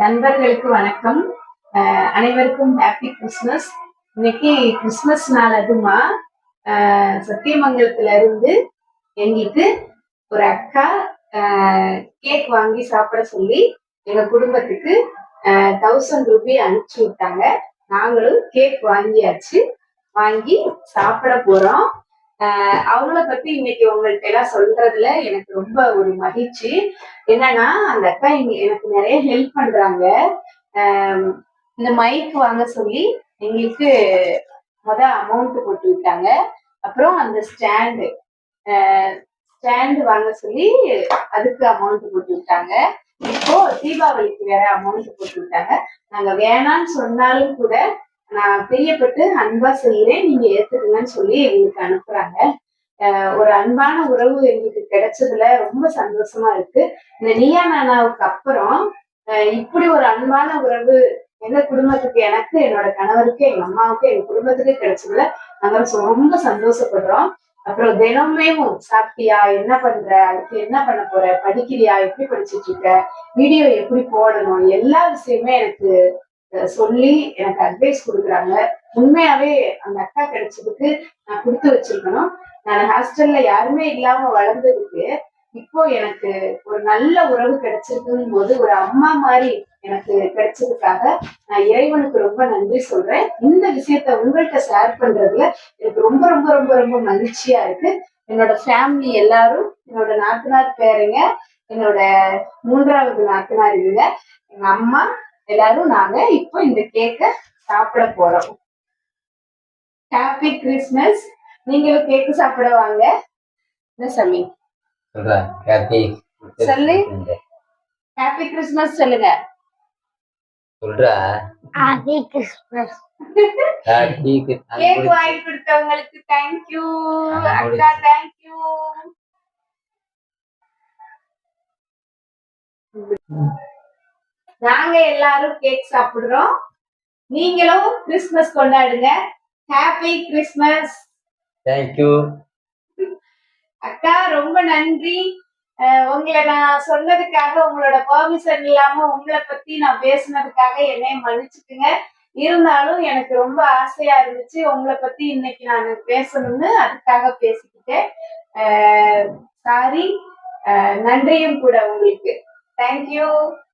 நண்பர்களுக்கு வணக்கம். அனைவருக்கும் ஹாப்பி கிறிஸ்மஸ் இன்னைக்கு கிறிஸ்மஸ் நாள் அதுமா. சத்தியமங்கலத்துல இருந்து எங்களுக்கு ஒரு அக்கா கேக் வாங்கி சாப்பிட சொல்லி எங்க குடும்பத்துக்கு தௌசண்ட் ருபி அனுப்பிச்சு விட்டாங்க. நாங்களும் கேக் வாங்கியாச்சு. வாங்கி சாப்பிட போறோம். அவங்கள பத்தி இன்னைக்கு உங்கள்கிட்ட எல்லாம் சொல்றதுல எனக்கு ரொம்ப ஒரு மகிழ்ச்சி. என்னன்னா அந்த அக்கா இங்க எனக்கு நிறைய ஹெல்ப் பண்றாங்க. இந்த மைக் வாங்க சொல்லி எங்களுக்கு முத அமௌண்ட் போட்டு விட்டாங்க. அப்புறம் அந்த ஸ்டாண்டு ஸ்டாண்டு வாங்க சொல்லி அதுக்கு அமௌண்ட் போட்டு விட்டாங்க. இப்போ தீபாவளிக்கு வேற அமௌண்ட் போட்டு விட்டாங்க. நாங்க வேணாம்னு சொன்னாலும் கூட நான் பிரியப்பட்டு அன்பா செய்யறேன் நீங்க ஏத்துக்குங்கன்னு சொல்லி எங்களுக்கு அனுப்புறாங்க. ஒரு அன்பான உறவு எங்களுக்கு கிடைச்சதுல ரொம்ப சந்தோஷமா இருக்கு. இந்த நீயா நானாவுக்கு அப்புறம் இப்படி ஒரு அன்பான உறவு எங்க குடும்பத்துக்கு எனக்கு என்னோட கணவருக்கு எங்க அம்மாவுக்கு எங்க குடும்பத்துக்கு கிடைச்சதுல நாங்க ரொம்ப சந்தோஷப்படுறோம். அப்புறம் தினமே சாப்பிட்டியா? என்ன பண்ற? அதுக்கு என்ன பண்ண போற? படிக்கிறியா? எப்படி படிச்சிட்டு இருக்க? வீடியோ எப்படி போடணும்? எல்லா விஷயமே எனக்கு சொல்லி எனக்கு அட்வைஸ் கொடுக்குறாங்க. உண்மையாவே அந்த அக்கா கிடைச்சதுக்கு நான் கொடுத்து வச்சிருக்கணும். நான் ஹாஸ்டல்ல யாருமே இல்லாம வளர்ந்ததுக்கு இப்போ எனக்கு ஒரு நல்ல உறவு கிடைச்சிருக்குங்கும் போது ஒரு அம்மா மாதிரி எனக்கு கிடைச்சதுக்காக நான் இறைவனுக்கு ரொம்ப நன்றி சொல்றேன். இந்த விஷயத்த உங்கள்கிட்ட ஷேர் பண்றதுல எனக்கு ரொம்ப ரொம்ப ரொம்ப ரொம்ப மகிழ்ச்சியா இருக்கு. என்னோட ஃபேமிலி எல்லாரும் என்னோட நாத்தனார் பேருங்க என்னோட மூன்றாவது நாத்தனார் இவங்க எங்க அம்மா எல்லாரும் நாங்க இப்போ இந்த கேக்க சாப்பிட போறோம். ஹாப்பி கிறிஸ்மஸ் நீங்களும் கேக்கு சாப்பிட வாங்க. என்ன சாமி? சொல்லு. ஹாப்பி கிறிஸ்மஸ் சொல்லுங்க. சொல்றா. Happy Christmas. ஹாப்பி கேக் வாங்கி கொடுத்தவங்களுக்கு தேங்க்யூ ஆ, அக்கா தேங்க்யூ நாங்க எல்லாரும் கேக் சாப்பிடுறோம். நீங்களும் கிறிஸ்மஸ் கொண்டாடுங்க. ஹாப்பி கிறிஸ்மஸ் தேங்க்யூ அக்கா ரொம்ப நன்றி. உங்களை நான் சொன்னதுக்காக உங்களோட பெர்மிஷன் இல்லாம உங்களை பத்தி நான் பேசுனதுக்காக என்னைய மன்னிச்சுக்குங்க. இருந்தாலும் எனக்கு ரொம்ப ஆசையா இருந்துச்சு உங்களை பத்தி இன்னைக்கு நான் பேசணும்னு. அதுக்காக பேசிக்கிட்டேன். சாரி நன்றியும் கூட உங்களுக்கு. தேங்க்யூ